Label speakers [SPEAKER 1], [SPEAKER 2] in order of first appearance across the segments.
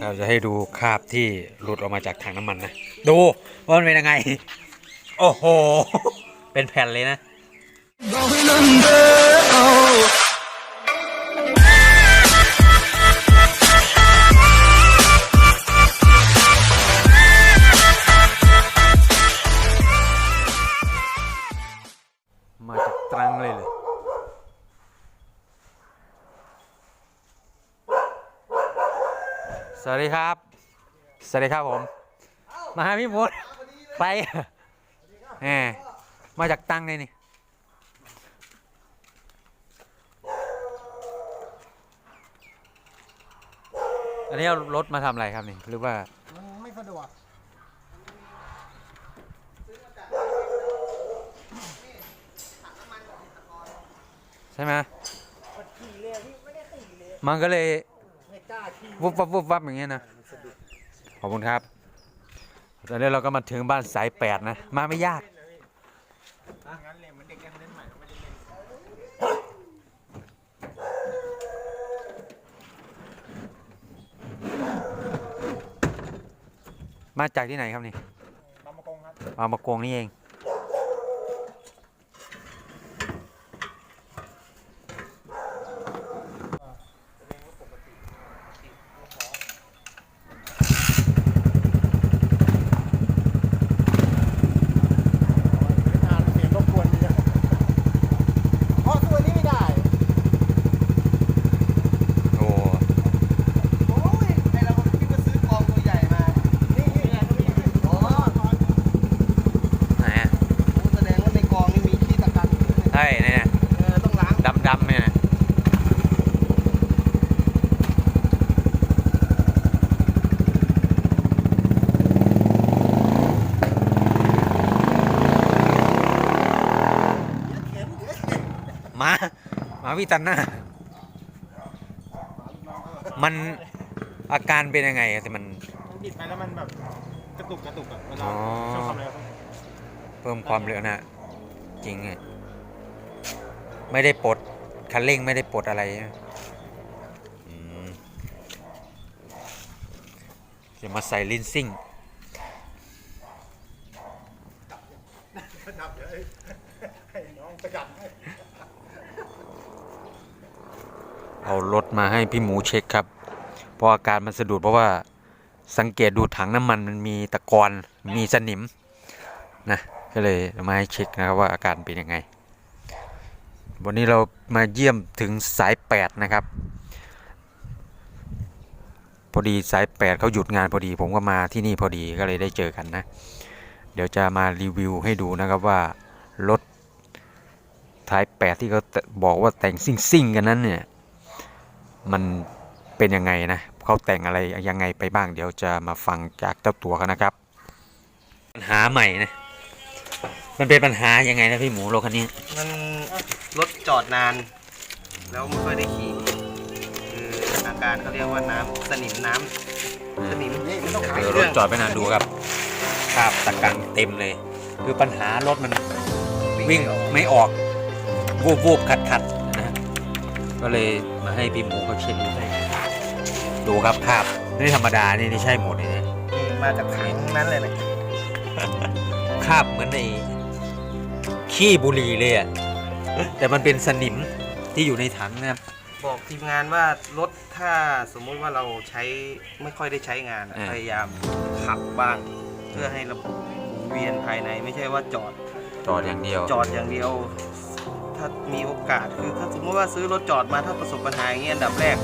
[SPEAKER 1] เราจะให้ดูคราบที่หลุดออกมาจากถังน้ำมันนะ ดูว่ามันเป็นยังไง โอ้โห เป็นแผ่นเลยนะ วัสดีครับ สวัสดีครับผม มาหาพี่มดไปแหมมาจากตรังเลยนี่ อันนี้เอารถมาทำอะไรครับนี่ หรือว่า
[SPEAKER 2] มันไม่สะดวก
[SPEAKER 1] ใช่ไหม
[SPEAKER 2] กดขี่เลยพี่ไม่ได้ขี่เลย
[SPEAKER 1] มันก็เลย
[SPEAKER 2] ไม่กล้าขี่
[SPEAKER 1] วุบวับวุบวับอย่างเงี้ยนะขอบคุณครับตอนนี้เราก็มาถึงบ้านสายแปดนะ มาไม่ยาก
[SPEAKER 2] งั้นเลยมันเด็กยังเล่นใหม่ไม่ได้เล่น
[SPEAKER 1] มาจากที่ไหนครับนี่
[SPEAKER 2] บางมะกงครับ
[SPEAKER 1] บางประกงนี่เอง
[SPEAKER 2] ไม่ทานเสียงรบกวนดีนะเพราะตัวนี้ไม่ได้
[SPEAKER 1] โอ้
[SPEAKER 2] โอ้ยไอเราคิดว่าซื้อกองตัวใหญ่มา นี่นี่ไงก็มีอ๋อ
[SPEAKER 1] ไหนอะ
[SPEAKER 2] แสดงว่าในกองนี่มีขี้ตะกันอยู่ด้วยเนี่ย
[SPEAKER 1] ใช่เนี่ย
[SPEAKER 2] เออต้องล้าง
[SPEAKER 1] ดำดำๆเนี่ยนะ มามาวิตันหน้า มันอาการเป็นยังไงอะแต่มัน
[SPEAKER 3] มันบิดไปแล้วมันแบบกระตุกกระตุกอะเวลา
[SPEAKER 1] อ๋อ
[SPEAKER 3] ช่วงความเร็ว
[SPEAKER 1] เพิ่มความเร็วนะ จริงไงไม่ได้ปลดคันเร่งไม่ได้ปลดอะไรนะอืมจะมาใส่ลินซิ่ง
[SPEAKER 2] ดับเลยให้น้องประจับให้
[SPEAKER 1] เอารถมาให้พี่หมูเช็คครับ เพราะอาการมันสะดุดเพราะว่าสังเกตดูถังน้ำมันมันมีตะกอนมีสนิมนะก็เลยมาให้เช็คนะครับว่าอาการเป็นยังไง วันนี้เรามาเยี่ยมถึงสายแปดนะครับ พอดีสายแปดเขาหยุดงานพอดี ผมก็มาที่นี่พอดีก็เลยได้เจอกันนะ เดี๋ยวจะมารีวิวให้ดูนะครับว่ารถท้ายแปดที่เขาบอกว่าแต่งซิ่งๆกันนั้นเนี่ย มันเป็นยังไงนะเขาแต่งอะไรยังไงไปบ้าง เดี๋ยวจะมาฟังจากเจ้าตัวกันนะครับ ปัญหาใหม่นะมันเป็นปัญหายังไงนะพี่หมูรถคันนี้
[SPEAKER 2] มันรถจอดนาน แล้วไม่ค่อยได้ขี่คืออาการเขาเรียกว่าน้ำสนิมน้ำสนิมนี่มันต้อง
[SPEAKER 1] เดี๋ยวรถจอดไปนานดูครับคราบตะกังเต็มเลย คือปัญหารถมันวิ่งไม่ออก วูบวูบขัดขัดนะฮะก็เลย มาให้พี่หมูเขาเช็คดูให้ดูครับคราบนี่ธรรมดานี่นี่ใช่หมดเลยนะ
[SPEAKER 2] มาจากถังนั้นเลยนะ
[SPEAKER 1] คราบเหมือนในขี้บุหรี่เลยอะแต่มันเป็นสนิมที่อยู่ในถังนะครับ
[SPEAKER 2] บอกทีมงานว่ารถถ้าสมมุติว่าเราใช้ไม่ค่อยได้ใช้งานอะ
[SPEAKER 1] อ่า
[SPEAKER 2] พยายามขับบ้าง เพื่อให้ระบบหมุนเวียนภายในไม่ใช่ว่าจอด
[SPEAKER 1] จอดอย่างเดียว
[SPEAKER 2] จอดอย่างเดียว ถ้ามีโอกาสคือถ้าสมมติว่าซื้อรถจอดมาถ้าประสบปัญหาอย่างเงี้ยอันดับแรก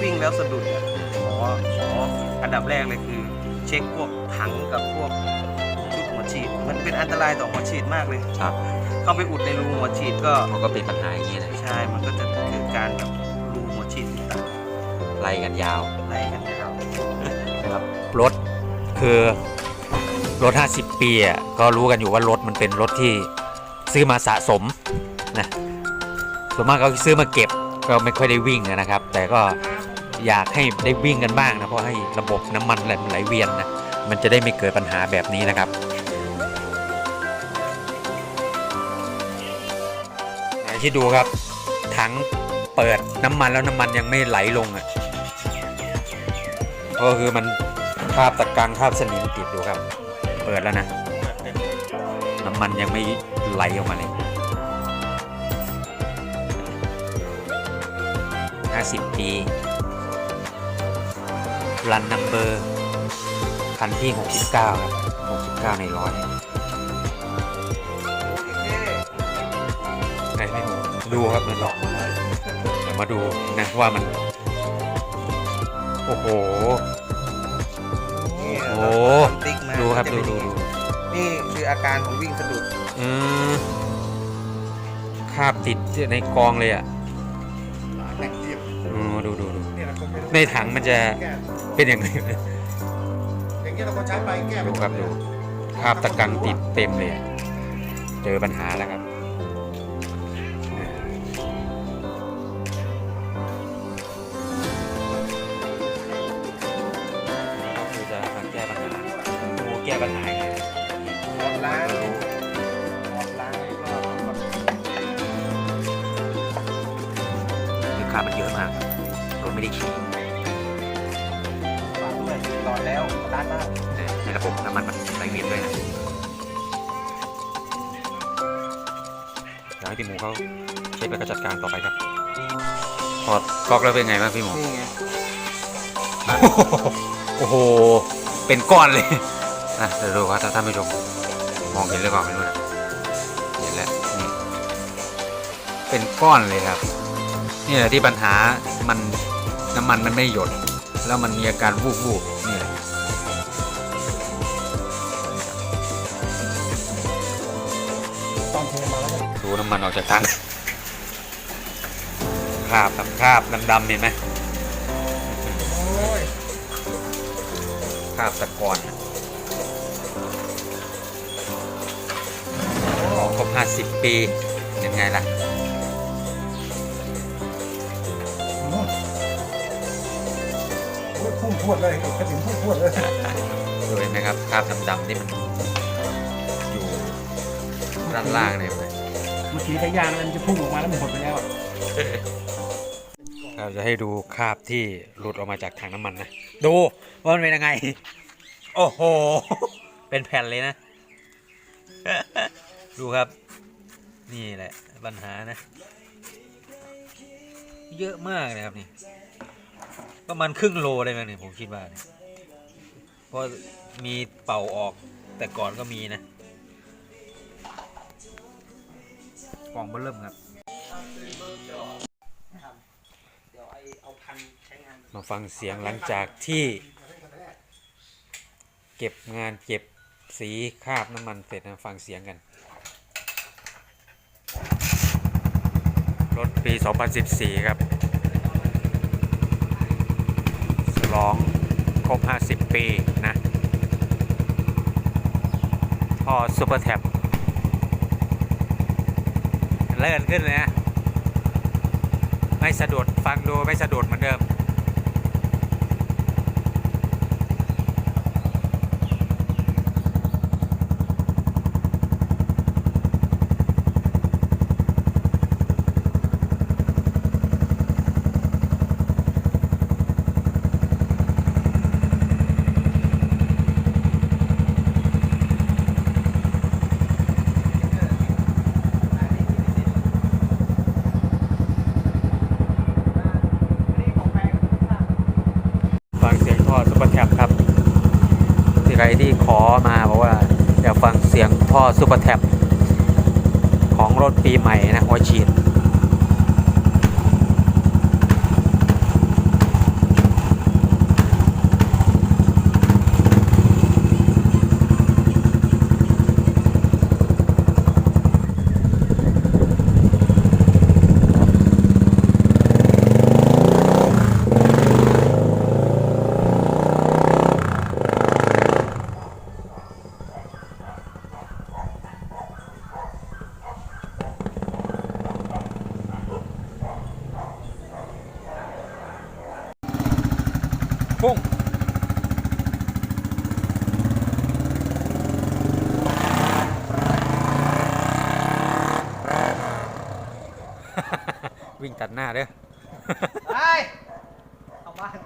[SPEAKER 2] วิ่งแล้วสะดุดเนี่ยขอขออันดับแรกเลยคือ เช็คพวกถังกับพวกชุดหัวฉีด มันเป็นอันตรายต่อหัวฉีดมากเลย
[SPEAKER 1] ครับ
[SPEAKER 2] เข้าไปอุดในรูหัวฉีดก็
[SPEAKER 1] มันก็เป็นปัญหาอย่างนี้นะ
[SPEAKER 2] ใช่ มันก็จะเกิดการแบบรูหัวฉีดตัด
[SPEAKER 1] ไล่กันยาว
[SPEAKER 2] ไล่กันยาว
[SPEAKER 1] นะครับรถคือรถ 50 ปีอะก็รู้กันอยู่ว่ารถมันเป็นรถที่ซื้อมาสะสม นะส่วนมากก็ซื้อมาเก็บก็ไม่ค่อยได้วิ่งนะครับ แต่ก็อยากให้ได้วิ่งกันบ้างนะเพราะให้ระบบน้ำมันไหลเวียนนะมันจะได้ไม่เกิดปัญหาแบบนี้นะครับไหนที่ดูครับ ถังเปิดน้ำมันแล้วน้ำมันยังไม่ไหลลงอะก็คือมันคราบตะกังคราบสนิมติดดูครับ เปิดแล้วนะ น้ำมันยังไม่ไหลออกมาเลย 50ปี รันนัมเบอร์คันที่ 69 ครับ 69 ในร้อยไหนไม่รู้ดูครับมันหลอกเดี๋ยวมาดูนะว่ามัน โอ้โห
[SPEAKER 2] นี่
[SPEAKER 1] โอ้
[SPEAKER 2] เรา
[SPEAKER 1] โห
[SPEAKER 2] ทำติ๊กมา
[SPEAKER 1] ดูครับ
[SPEAKER 2] จะ
[SPEAKER 1] ดู
[SPEAKER 2] เป็น
[SPEAKER 1] ดู
[SPEAKER 2] อย่าง
[SPEAKER 1] ดู
[SPEAKER 2] นี้นี่คืออาการของวิ่งสะดุด
[SPEAKER 1] อืมคราบติดในกองเลยอะ
[SPEAKER 3] แข่ง
[SPEAKER 1] ในถังมันจะ
[SPEAKER 3] แก้
[SPEAKER 1] เป็นอย่างไร
[SPEAKER 3] อย่างเงี้ยเราก็ใช้ไปแก้ไป
[SPEAKER 1] ดูครับดูคราบตะกังติดเต็มเลยอะเจอปัญหาแล้วครับคือจะมาแก้ปัญหาดูแก้ปัญหายังไง
[SPEAKER 2] ถอดล้างถอดล้างอีกรอบก่อน
[SPEAKER 1] คือคราบมันเยอะมากรถไม่ได้ขี่
[SPEAKER 2] ร้านได้
[SPEAKER 1] ในระบบน้ำมันมันไหลเวียนด้วยนะเดี๋ยวให้พี่หมูเขาเช็คแล้วก็จัดการต่อไปครับถอดก๊อกแล้วเป็นไงบ้างพี่หมู
[SPEAKER 2] นี่ไง
[SPEAKER 1] โอ้โห เป็นก้อนเลยอะเดี๋ยวดูครับถ้าท่านผู้ชมมองเห็นหรือเปล่าไม่รู้นะเห็นแล้วนี่เป็นก้อนเลยครับ นี่แหละที่ปัญหามันน้ำมันมันไม่หยด แล้วมันมีอาการวูบวูบๆนี่แหละ ดูน้ำมันออกจากถังคราบครับคราบดำๆเห็นไหม
[SPEAKER 3] โอ้ย
[SPEAKER 1] คราบตะกอนน่ะออกครบ50 ปี เป็นไงล่ะ
[SPEAKER 3] โอ้ยพุ่งพรวดเลยกระถิ่นพุ่งพรวดเลย
[SPEAKER 1] ดูเห็นไหมครับคราบดำๆที่มันอยู่ด้านล่างเนี่ย เห็นไหม
[SPEAKER 4] เมื่อกี้ถ้ายางมันจะพุ่งออกมาแล้วมันหมดไปแล้วอะ
[SPEAKER 1] เราจะให้ดูคราบที่หลุดออกมาจากถังน้ำมันนะ ดูว่ามันเป็นยังไง โอ้โห เป็นแผ่นเลยนะ ดูครับ นี่แหละ ปัญหานะ เยอะมากเลยครับนี่ ประมาณครึ่งโลได้ไหมเนี่ยผมคิดว่าเพราะมีเป่าออกแต่ก่อนก็มีนะ กล่องเบอร์เริ่มครับ
[SPEAKER 2] เดี๋ยวไอเอาพันใช้งาน
[SPEAKER 1] มาฟังเสียงหลังจากที่เก็บงานเก็บสีคราบน้ำมันเสร็จนะฟังเสียงกัน รถปี 2014 ครับฉลองครบ 50 ปีนะท่อซูเปอร์แท็บ ลื่อนขึ้นเลยนะไม่สะดุดฟังดูไม่สะดุดเหมือนเดิม พ่อซุปเปอร์แท็บครับที่ใครที่ขอมาบอกว่าอยากฟังเสียงพ่อซุปเปอร์แท็บของรถปีใหม่นะหัวฉีด ปุ้ง วิ่งตัดหน้าเด้อ
[SPEAKER 2] ไป เอาบ้าน